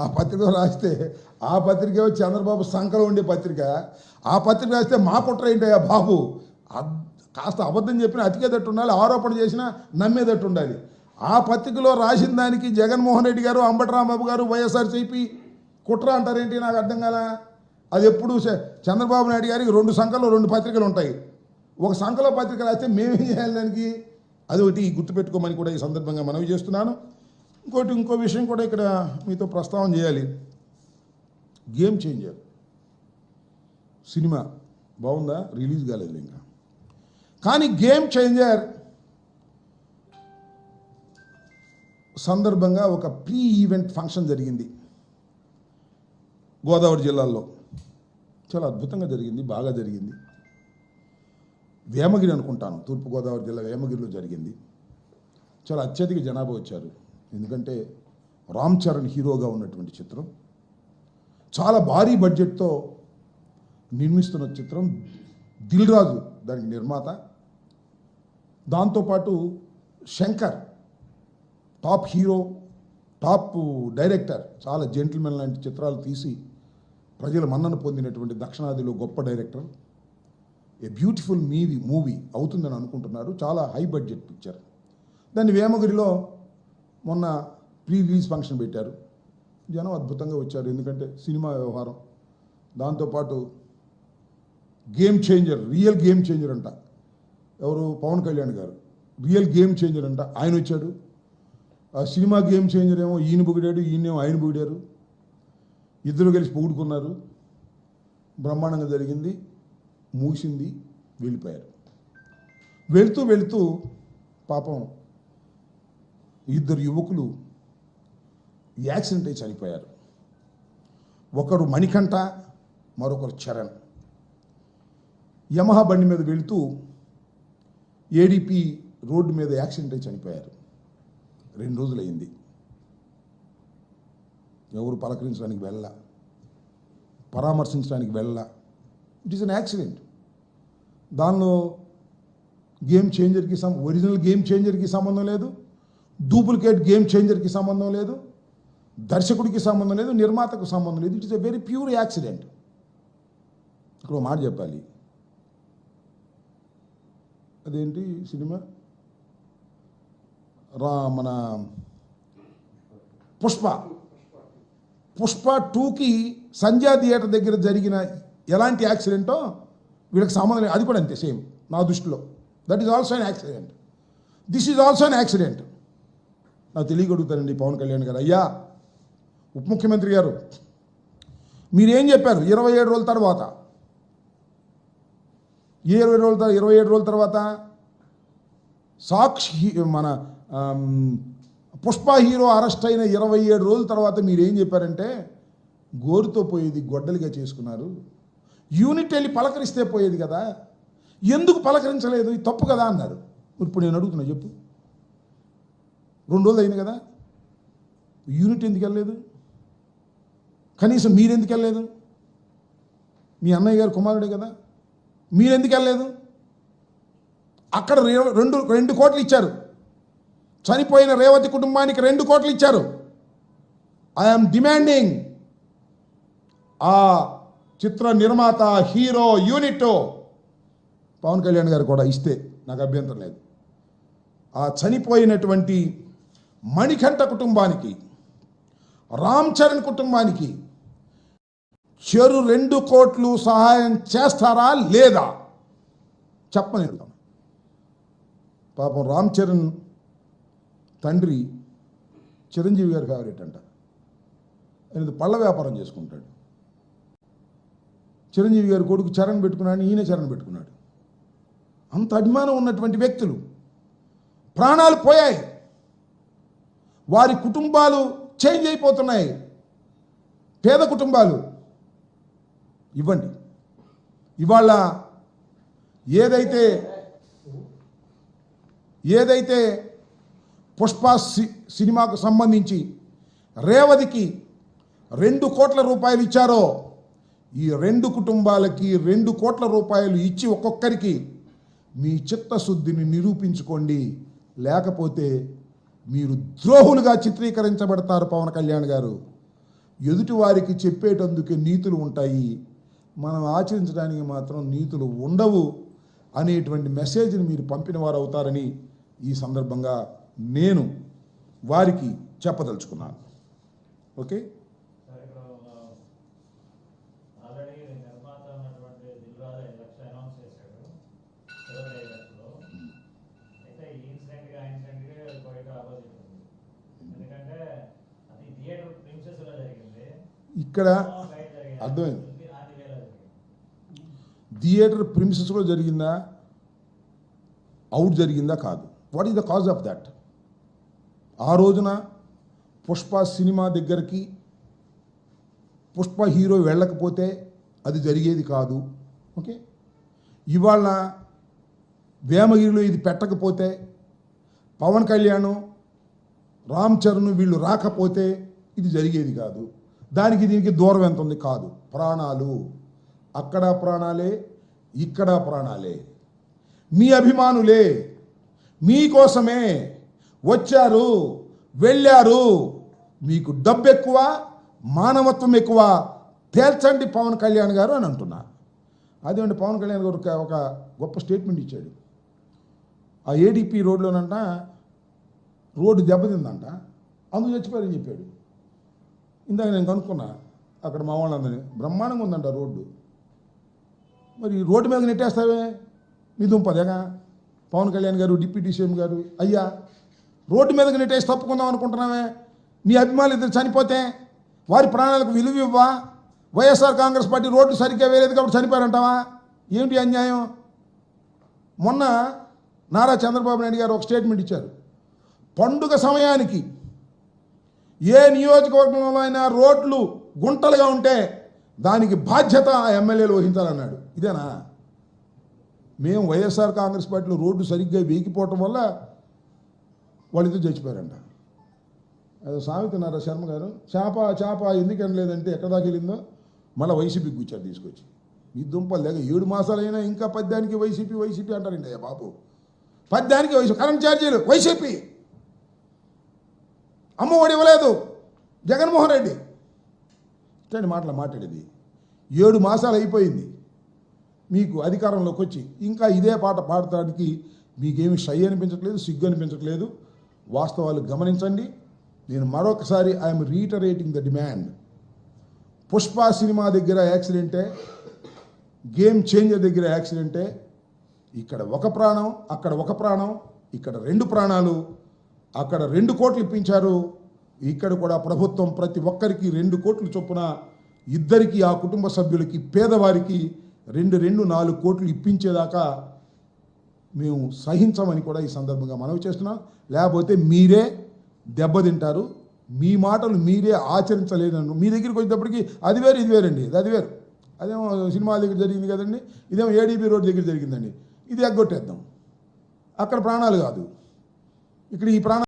ఆ పత్రిక రాస్తే ఆ పత్రిక చంద్రబాబు సంకలం ఉండే పత్రిక. ఆ పత్రిక రాస్తే మా కుట్ర ఏంటయ్యా బాబు? కాస్త అబద్ధం చెప్పినా అతికేదట్టు ఉండాలి ఆరోపణ చేసినా నమ్మేదట్టు ఉండాలి. ఆ పత్రికలో రాసిన దానికి జగన్మోహన్ రెడ్డి గారు అంబటరాంబాబు గారు వైఎస్ఆర్సీపీ కుట్ర అంటారేంటి నాకు అర్థం కాల? అది ఎప్పుడు చంద్రబాబు నాయుడు గారికి రెండు సంఖలు రెండు పత్రికలు ఉంటాయి. ఒక సంఖలో పత్రిక రాస్తే మేమేం చేయాలి దానికి? అది ఒకటి గుర్తుపెట్టుకోమని కూడా ఈ సందర్భంగా మనవి చేస్తున్నాను. ఇంకోటి ఇంకో విషయం కూడా ఇక్కడ మీతో ప్రస్తావన చేయాలి. గేమ్ చేంజర్ సినిమా బాగుందా? రిలీజ్ కాలేదు ఇంకా. కానీ గేమ్ చేంజర్ సందర్భంగా ఒక ప్రీ ఈవెంట్ ఫంక్షన్ జరిగింది. గోదావరి జిల్లాలో. చాలా అద్భుతంగా జరిగింది బాగా జరిగింది. వేమగిరి అనుకుంటాను. తూర్పుగోదావరి జిల్లా వేమగిరిలో జరిగింది. చాలా అత్యధిక జనాభా వచ్చారు. ఎందుకంటే రామ్ చరణ్ హీరోగా ఉన్నటువంటి చిత్రం. చాలా భారీ బడ్జెట్తో నిర్మిస్తున్న చిత్రం దిల్ రాజు దానికి నిర్మాత. దాంతోపాటు Shankar top hero top director చాలా జెంటిల్మెన్ లాంటి చిత్రాలు తీసి ప్రజల మన్నన పొందినటువంటి దక్షిణాదిలో గొప్ప director. A beautiful movie movie అవుతుందని అనుకుంటున్నారు. చాలా హై బడ్జెట్ పిక్చర్ దాన్ని వేమగిరిలో మొన్న ప్రీ రిలీజ్ ఫంక్షన్ పెట్టారు. జనం అద్భుతంగా వచ్చారు. ఎందుకంటే సినిమా వ్యవహారం. దాంతోపాటు game changer real game changer అంట. ఎవరు? పవన్ కళ్యాణ్ గారు. రియల్ గేమ్ చేంజర్ అంట. ఆయన వచ్చాడు. ఆ సినిమా గేమ్ చేంజర్ ఏమో ఈయన పొగిడాడు ఈయనేమో ఆయన పొగిడారు ఇద్దరు కలిసి పొగుడుకున్నారు. బ్రహ్మాండంగా జరిగింది. మూసింది. వెళ్ళిపోయారు. వెళ్తూ వెళ్తూ పాపం ఇద్దరు యువకులు యాక్సిడెంట్ అయి చనిపోయారు. ఒకరు మణికంఠ మరొకరు చరణ్. యమహా బండి మీద వెళుతూ ఏడిపి రోడ్డు మీద యాక్సిడెంట్ అయి చనిపోయారు. రెండు రోజులైంది ఎవరు పలకరించడానికి వెళ్ళ పరామర్శించడానికి వెళ్ళ ఇట్ ఈస్ అన్ యాక్సిడెంట్ దానిలో గేమ్ చేంజర్కి సం ఒరిజినల్ గేమ్ చేంజర్కి సంబంధం లేదు. డూప్లికేట్ గేమ్ చేంజర్కి సంబంధం లేదు దర్శకుడికి సంబంధం లేదు నిర్మాతకు సంబంధం లేదు. It is a very pure accident ఇక్కడ మాట చెప్పాలి. అదేంటి సినిమా? రా మన పుష్ప. పుష్ప టూకి సంధ్యా థియేటర్ దగ్గర జరిగిన ఎలాంటి యాక్సిడెంటో వీళ్ళకి సంబంధం లేదు. అది కూడా అంతే సేమ్ నా దృష్టిలో. That is also an accident this is also an accident నాకు తెలియగలుగుతానండి పవన్ కళ్యాణ్ గారు. అయ్యా ఉప ముఖ్యమంత్రి గారు మీరేం చెప్పారు? ఇరవై ఏడు రోజుల తర్వాత. ఏ ఇరవై రోజుల తర్వాత ఇరవై ఏడు రోజుల తర్వాత? సాక్షి హీ- మన పుష్ప హీరో అరెస్ట్ అయిన ఇరవై ఏడు రోజుల తర్వాత మీరేం చెప్పారంటే గోరుతో పోయేది గొడ్డలిగా చేసుకున్నారు. యూనిట్ వెళ్ళి పలకరిస్తే పోయేది కదా. ఎందుకు పలకరించలేదు? తప్పు కదా అన్నారు. ఇప్పుడు నేను అడుగుతున్నా చెప్పు. రెండు రోజులు అయింది కదా. యూనిట్ ఎందుకు వెళ్ళలేదు? కనీసం మీరెందుకు వెళ్ళలేదు? మీ అన్నయ్య గారు కుమారుడే కదా. మీరెందుకు వెళ్ళలేదు? అక్కడ రెండు రెండు కోట్లు ఇచ్చారు. చనిపోయిన రేవతి కుటుంబానికి రెండు కోట్లు ఇచ్చారు. ఐఎమ్ డిమాండింగ్ ఆ చిత్ర నిర్మాత హీరో యూనిట్ పవన్ కళ్యాణ్ గారు కూడా ఇస్తే. నాకు అభ్యంతరం లేదు. ఆ చనిపోయినటువంటి మణికంఠ కుటుంబానికి రామ్ చరణ్ కుటుంబానికి చెరు రెండు కోట్లు సహాయం చేస్తారా లేదా? చెప్పని పాపం రామ్ చరణ్ తండ్రి చిరంజీవి గారి ఫేవరెట్ అంట ఆయన పళ్ళ వ్యాపారం చేసుకుంటాడు. చిరంజీవి గారి కొడుకు చరణ్ పెట్టుకున్నాడు ఈయన చరణ్ పెట్టుకున్నాడు. అంత అభిమానం ఉన్నటువంటి వ్యక్తులు ప్రాణాలు పోయాయి. వారి కుటుంబాలు చేంజ్ అయిపోతున్నాయి. పేద కుటుంబాలు. ఇవ్వండి. ఇవాళ ఏదైతే ఏదైతే పుష్ప సి- సినిమాకు సంబంధించి రేవతికి రెండు కోట్ల రూపాయలు ఇచ్చారో ఈ రెండు కుటుంబాలకి రెండు కోట్ల రూపాయలు ఇచ్చి ఒక్కొక్కరికి మీ చిత్తశుద్ధిని నిరూపించుకోండి. లేకపోతే మీరు ద్రోహులుగా చిత్రీకరించబడతారు పవన్ కళ్యాణ్ గారు. ఎదుటి వారికి చెప్పేటందుకే నీతులు ఉంటాయి. మనం ఆచరించడానికి మాత్రం నీతులు ఉండవు అనేటువంటి మెసేజ్ని మీరు పంపిన వారు అవుతారని ఈ సందర్భంగా నేను వారికి చెప్పదలుచుకున్నాను. ఓకే? ఇక్కడ అర్థమైంది. థియేటర్ ప్రిమిసెస్లో జరిగిందా? అవుట్ జరిగిందా కాదు. What is the cause of that ఆ రోజున పుష్ప సినిమా దగ్గరికి పుష్ప హీరో వెళ్ళకపోతే అది జరిగేది కాదు. ఓకే ఇవాళ వేమగిరిలో ఇది పెట్టకపోతే పవన్ కళ్యాణ్ రామ్ చరణ్ వీళ్ళు రాకపోతే ఇది జరిగేది కాదు. దానికి దీనికి దూరం ఎంత ఉంది? కాదు. ప్రాణాలు. అక్కడ ప్రాణాలే ఇక్కడ ప్రాణాలే. మీ అభిమానులే మీకోసమే వచ్చారు వెళ్ళారు. మీకు డబ్బు ఎక్కువ మానవత్వం ఎక్కువ. తేల్చండి పవన్ కళ్యాణ్ గారు అని అంటున్నా. అదేమంటే పవన్ కళ్యాణ్ గారు ఒక- ఒక గొప్ప స్టేట్మెంట్ ఇచ్చాడు. ఆ ఏడీపీ రోడ్లోనంట రోడ్డు దెబ్బతిందంట. అందుకు చచ్చిపోయారని చెప్పాడు. ఇందాక నేను కనుక్కున్నా అక్కడ మా వాళ్ళందరినీ. బ్రహ్మాండంగా ఉందంట రోడ్డు. మరి రోడ్డు మీద నెట్టేస్తావే? మీ దుంపదేగా? పవన్ కళ్యాణ్ గారు డిప్యూటీ సీఎం గారు అయ్యా రోడ్డు మీదకి నెట్టేసి తప్పుకుందాం అనుకుంటున్నామే నీ అభిమానులు ఇద్దరు చనిపోతే వారి ప్రాణాలకు విలువ ఇవ్వా వైఎస్ఆర్ కాంగ్రెస్ పార్టీ రోడ్డు సరిగ్గా వేరేది కాబట్టి చనిపోయారంటావా? ఏమిటి అన్యాయం? మొన్న నారా చంద్రబాబు నాయుడు గారు ఒక స్టేట్మెంట్ ఇచ్చారు. పండుగ సమయానికి ఏ నియోజకవర్గంలో అయినా రోడ్లు గుంటలుగా ఉంటే దానికి బాధ్యత ఆ ఎమ్మెల్యేలు వహించాలన్నాడు. ఇదేనా? మేము వైఎస్ఆర్ కాంగ్రెస్ పార్టీలో రోడ్డు సరిగ్గా వేగిపోవటం వల్ల వాళ్ళిద్దరు చచ్చిపోయారంట. అదే సామెత నారా శర్మ గారు చేప చేప ఎందుకని లేదంటే ఎక్కడ దాకా వెళ్ళిందో? మళ్ళీ వైసీపీకి కూర్చారు తీసుకొచ్చి. ఈ దుంపలు లేక ఏడు మాసాలైనా ఇంకా పద్యానికి వైసీపీ వైసీపీ అంటారండి అయ్యా బాబు. పద్యానికి వైసీపీ కరెంట్ ఛార్జీలు వైసీపీ. అమ్మఒడి ఇవ్వలేదు. జగన్మోహన్ రెడ్డి. ఇట్లాంటి మాటలు మాట్లాడేది. ఏడు మాసాలు అయిపోయింది. మీకు అధికారంలోకి వచ్చి ఇంకా ఇదే పాట పాడటానికి మీకేమి షై అనిపించట్లేదు సిగ్గు అనిపించట్లేదు. వాస్తవాలు గమనించండి. నేను మరొకసారి I'm reiterating the demand Pushpa cinema దగ్గర యాక్సిడెంటే గేమ్ చేంజర్ దగ్గర యాక్సిడెంటే ఇక్కడ ఒక ప్రాణం అక్కడ ఒక ప్రాణం ఇక్కడ రెండు ప్రాణాలు అక్కడ రెండు కోట్లు ఇప్పించారు. ఇక్కడ కూడా ప్రభుత్వం ప్రతి ఒక్కరికి రెండు కోట్లు చొప్పున ఇద్దరికి ఆ కుటుంబ సభ్యులకి పేదవారికి రెండు రెండు నాలుగు కోట్లు ఇప్పించేదాకా మేము సహించమని కూడా ఈ సందర్భంగా మనవి చేస్తున్నాం. లేకపోతే మీరే దెబ్బతింటారు. మీ మాటలు మీరే ఆచరించలేదను మీ దగ్గరికి వచ్చేటప్పటికి అది వేరు ఇది వేరండి. అది వేరు. అదేమో సినిమాల దగ్గర జరిగింది కదండి. ఇదేమో ఏడీబీ రోడ్ దగ్గర జరిగిందండి. ఇది ఎగ్గొట్టేద్దాం. అక్కడ ప్రాణాలు కాదు. ఇక్కడ ఈ ప్రాణ